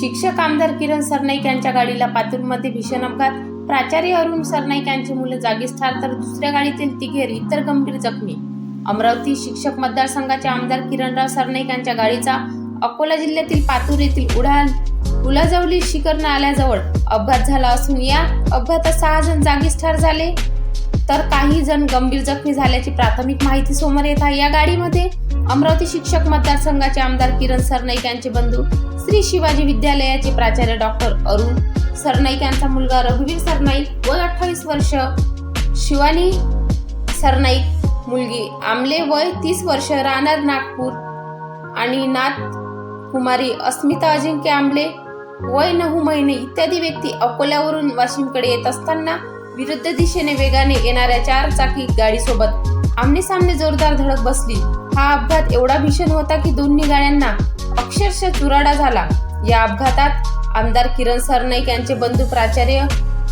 शिक्षक आमदार किरण सरनाईक यांच्या गाडीला पातूरमध्ये भीषण अपघात. प्राचार्य अरुण सरनाईक यांची मुलं जागीच ठार तर दुसऱ्या गाडीतील तिघे इतर गंभीर जखमी. अमरावती शिक्षक मतदारसंघाचे आमदार किरणराव सरनाईक यांच्या गाडीचा अकोला जिल्ह्यातील पातूर येथील उडान उलाजवली शिखर नाल्याजवळ अपघात झाला असून या अपघातात सहा जण जागीच ठार झाले. तर काही जण गंभीर जखमी झाल्याची प्राथमिक माहिती समोर येत आहे. या गाडीमध्ये अमरावती शिक्षक मतदारसंघाचे आमदार किरण सरनाईक यांचे बंधू श्री शिवाजी विद्यालयाचे प्राचार्य डॉक्टर अरुण सरनाईक यांचा मुलगा रघुवीर सरनाईक वय अठ्ठावीस वर्ष शिवानी सरनाईक मुलगी आमले वय तीस वर्ष राहणार नागपूर आणि नाथ कुमारी अस्मिता अजिंक्य आंबले वय नऊ महिने इत्यादी व्यक्ती अकोल्यावरून वाशिमकडे येत असताना विरुद्ध दिशेने वेगाने येणाऱ्या चार चाकी गाडीसोबत आमने सामने जोरदार धडक बसली. हा अपघात एवढा भीषण होता की दोन्ही गाड्यांना अक्षरशः चुराडा झाला. या अपघातात आमदार किरण सरनाईक यांचे बंधू प्राचार्य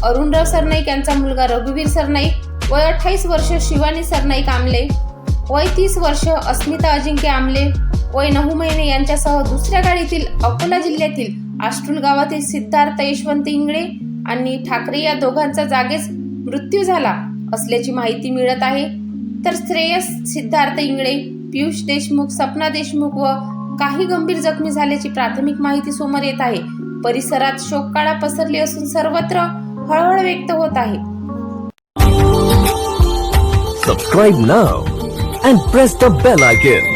अरुणराव सरनाईक यांचा मुलगा रघुवीर सरनाईक वय अठ्ठावीस वर्ष शिवानी सरनाईक आमले वय तीस वर्ष अस्मिता अजिंक्य आमले वय नऊ महिने यांच्यासह दुसऱ्या गाडीतील अकोला जिल्ह्यातील आष्टुल गावातील सिद्धार्थ यशवंत इंगळे आणि ठाकरे या दोघांचा जागेच मृत्यू झाला असल्याची माहिती मिळत आहे. तर श्रेयस सिद्धार्थ इंगळे पियुष देशमुख सपना देशमुख व काही गंभीर जखमी झाल्याची प्राथमिक माहिती समोर येत आहे. परिसरात शोककाळा पसरली असून सर्वत्र हळहळ व्यक्त होत आहे. Subscribe now and press the bell icon.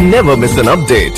Never miss an update